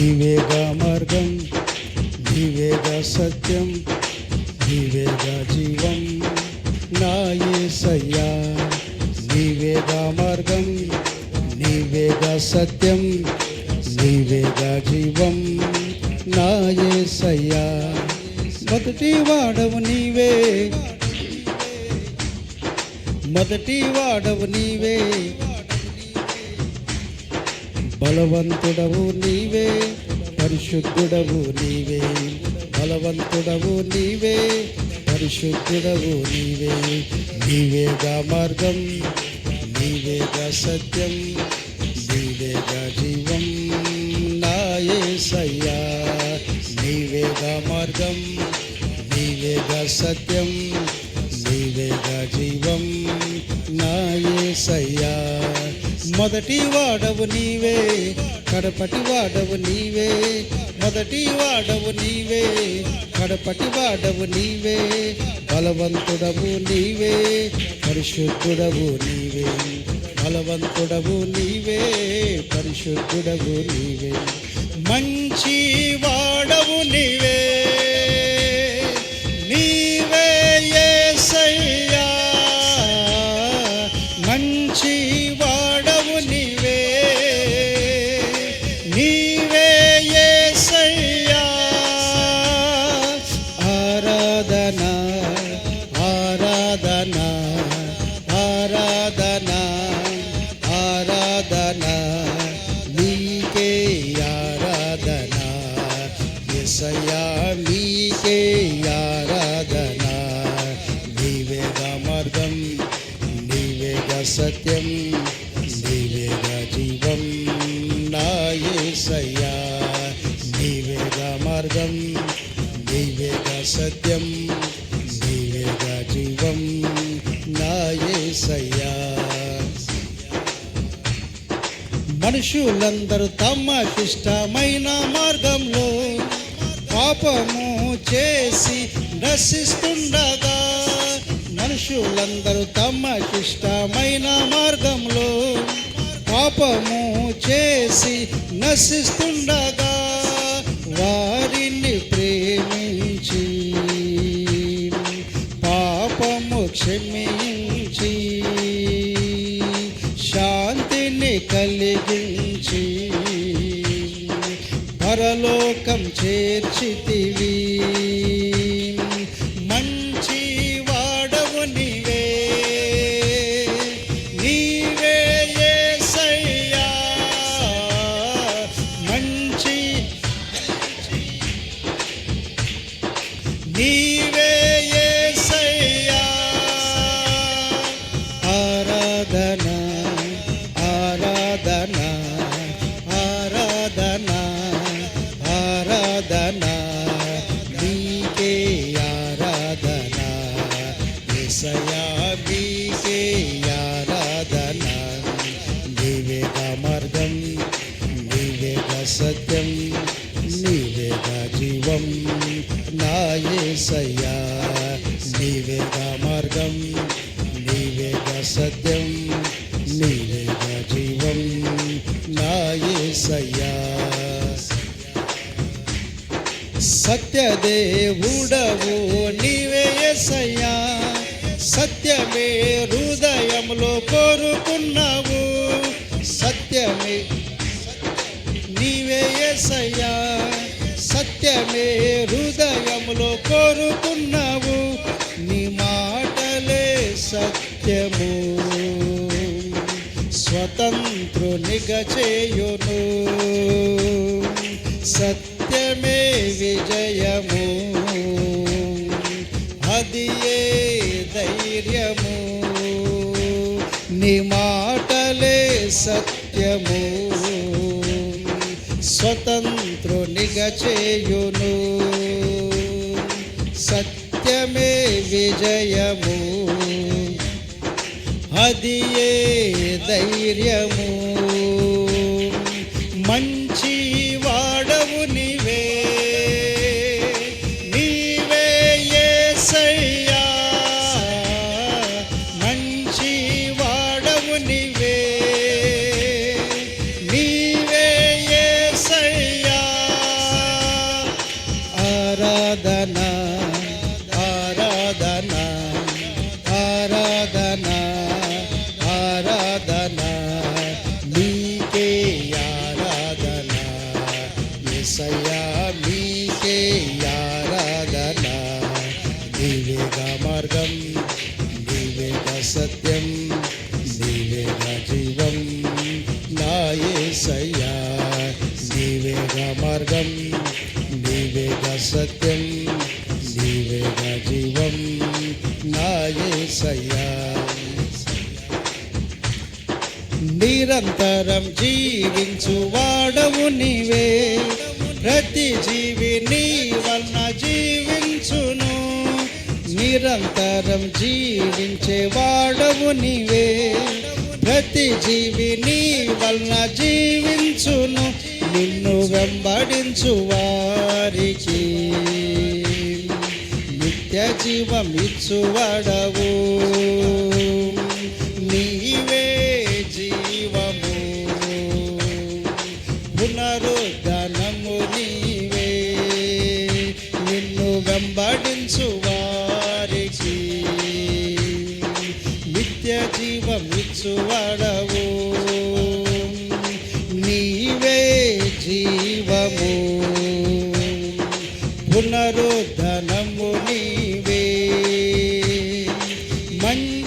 నీవేగా మార్గం నీవేగా సత్యం నీవేగా జీవం నా యేసయ్యా నీవేగా మార్గం నీవేగా సత్యం నీవేగా జీవం నా యేసయ్యా మొదటి వాడవు నీవే మొదటి వాడవు నీవే బలవంతుడవు నీవే పరిశుద్ధుడవు నీవే. బలవంతుడవు నీవే పరిశుద్ధుడవు నీవే. నీవేగా మార్గం నీవేగా సత్యం నీవేగా జీవం నాయసయ్యా నీవేగా మార్గం నీవేగా సత్యం మొదటి వాడవు నీవే కడపటి వాడవు నీవే మొదటి వాడవు నీవే కడపటి వాడవు నీవే బలవంతుడవు నీవే పరిశుద్ధుడవు నీవే బలవంతుడవు నీవే పరిశుద్ధుడవు నీవే. మంచి వా సత్యం నీవేగా జీవం నాయసయ్యా నీవేగా మార్గం నీవేగా సత్యం నీవేగా జీవం నాయసయ్యా మనుషులందరూ తమకిష్టమైన మార్గంలో పాపము చేసి నశిస్తుండగా మనుషులందరూ తమకిష్టమైన మార్గంలో పాపము చేసి నశిస్తుండగా వారిని ప్రేమించి పాపము క్షమించి శాంతిని కలిగించి పరలోకం చేర్చితివి. జీవం నాయసయ్యా నివేద నీవేగా మార్గం నీవేగా సత్యం నీవేగా జీవం నాయసయ్యా సత్యదేవుడవు నివేయసయ్యా సత్యమే హృదయంలో కోరుకున్నావు. సత్యమే నివేయసయ్యా సత్యమే హృదయములో కోరుకున్నావు. నీ మాటలే సత్యము. స్వతంత్రునిగా చేయును. సత్యమే విజయము. అది ఏ ధైర్యము? నీ చేయును. సత్యమే విజయము. అదియే ధైర్యము? మంచి నీవేగా మార్గం నీవేగా సత్యం నీవేగా జీవం నాయసయ్యా నిరంతరం జీవించు వాడవు నీవే. ప్రతి జీవి నీ వలన జీవించును. నిరంతరం జీవించే వాడవు నీవే. ప్రతి జీవి నీ వలన జీవించును. నిన్ను వెంబడించు వారికి. నిత్య జీవం ఇచ్చువాడవు నీవే జీవము. పునరుద్ధనము నీవే. నిన్ను వెంబడించు వారికి. నిత్య జీవం మంచి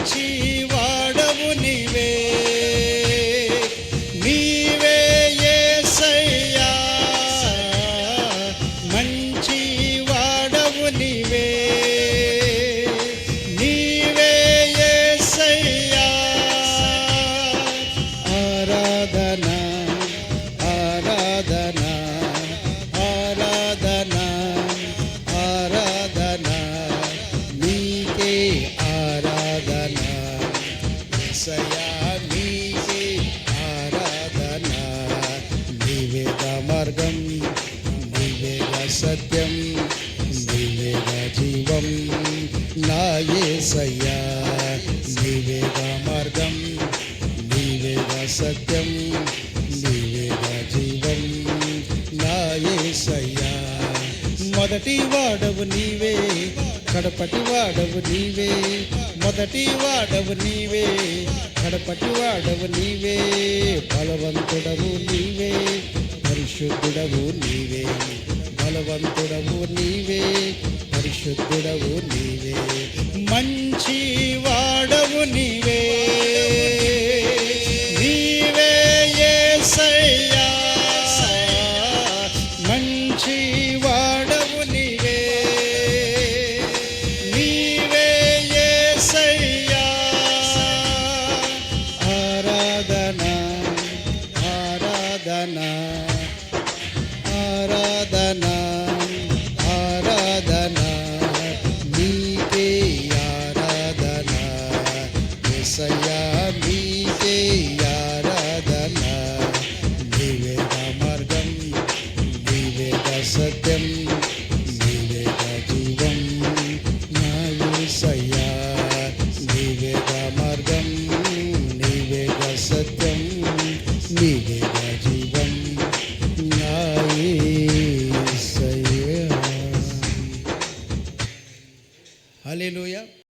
మొదటి వాడవు నీవే కడపటి వాడవు నీవే మొదటి వాడవు నీవే కడపటి వాడవు నీవే బలవంతుడవు నీవే పరిశుద్ధుడవు నీవే బలవంతుడవు నీవే పరిశుద్ధుడవు నీవే మంచి వాడవు నీవే.